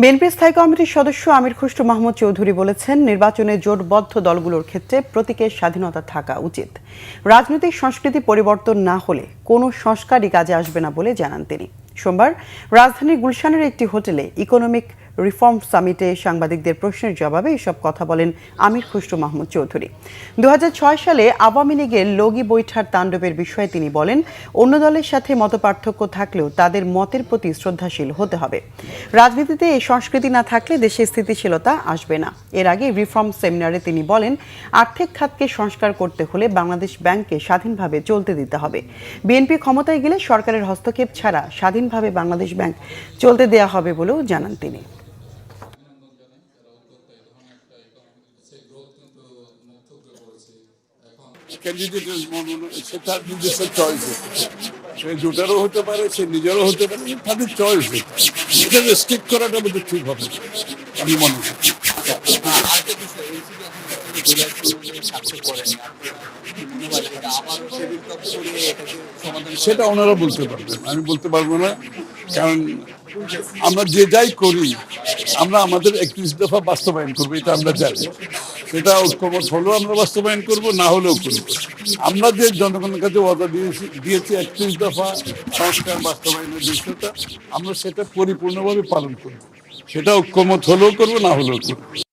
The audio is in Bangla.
বিএনপি স্থায়ী কমিটির সদস্য আমির খুসরু মাহমুদ চৌধুরী বলেছেন, নির্বাচনে জোটবদ্ধ দলগুলোর ক্ষেত্রে প্রতীকের স্বাধীনতা থাকা উচিত। রাজনৈতিক সংস্কৃতি পরিবর্তন না হলে কোনো সংস্কারই কাজে আসবে না বলে জানান তিনি। সোমবার রাজধানীর গুলশানের একটি হোটেলে ইকোনমিক রিফর্ম সামিটে সাংবাদিকদের প্রশ্নের জবাবে এসব কথা বলেন আমির খুসরু মাহমুদ চৌধুরী। দু হাজার ছয় সালে আওয়ামী লীগের লগি বৈঠার তাণ্ডবের বিষয়ে তিনি বলেন, অন্য দলের সাথে মতপার্থক্য থাকলেও তাদের মতের প্রতি শ্রদ্ধাশীল হতে হবে। রাজনীতিতে এই সংস্কৃতি না থাকলে দেশে স্থিতিশীলতা আসবে না। এর আগে রিফর্ম সেমিনারে তিনি বলেন, আর্থিক খাতকে সংস্কার করতে হলে বাংলাদেশ ব্যাংককে স্বাধীনভাবে চলতে দিতে হবে। বিএনপি ক্ষমতায় গেলে সরকারের হস্তক্ষেপ ছাড়া স্বাধীনভাবে বাংলাদেশ ব্যাংক চলতে দেয়া হবে বলেও জানান তিনি। ক্যান্ডিডেটের সে তার নিজস্ব চয়েস সে জোটারও হতে পারে, সে নিজেরও হতে পারে তাদের চয়েস এটা রেস্ট্রিক্ট করাটা বোধহয় ঠিক হবে আমি মনে করি। সেটা ওনারা বলতে পারবেন আমি বলতে পারব না, কারণ আমরা যে যাই করি, আমরা আমাদের একত্রিশ দফা বাস্তবায়ন করব, এটা আমরা জানি। সেটা ঐক্যবদ্ধ হলেও আমরা বাস্তবায়ন করব, না হলেও করব। আমরা যে জনগণের কাছে ওয়াদা দিয়েছি দিয়েছি একত্রিশ দফা সংস্কার বাস্তবায়নের দৃশ্যটা আমরা সেটা পরিপূর্ণভাবে পালন করব। সেটা ঐক্যমত হলেও করব, না হলেও করব।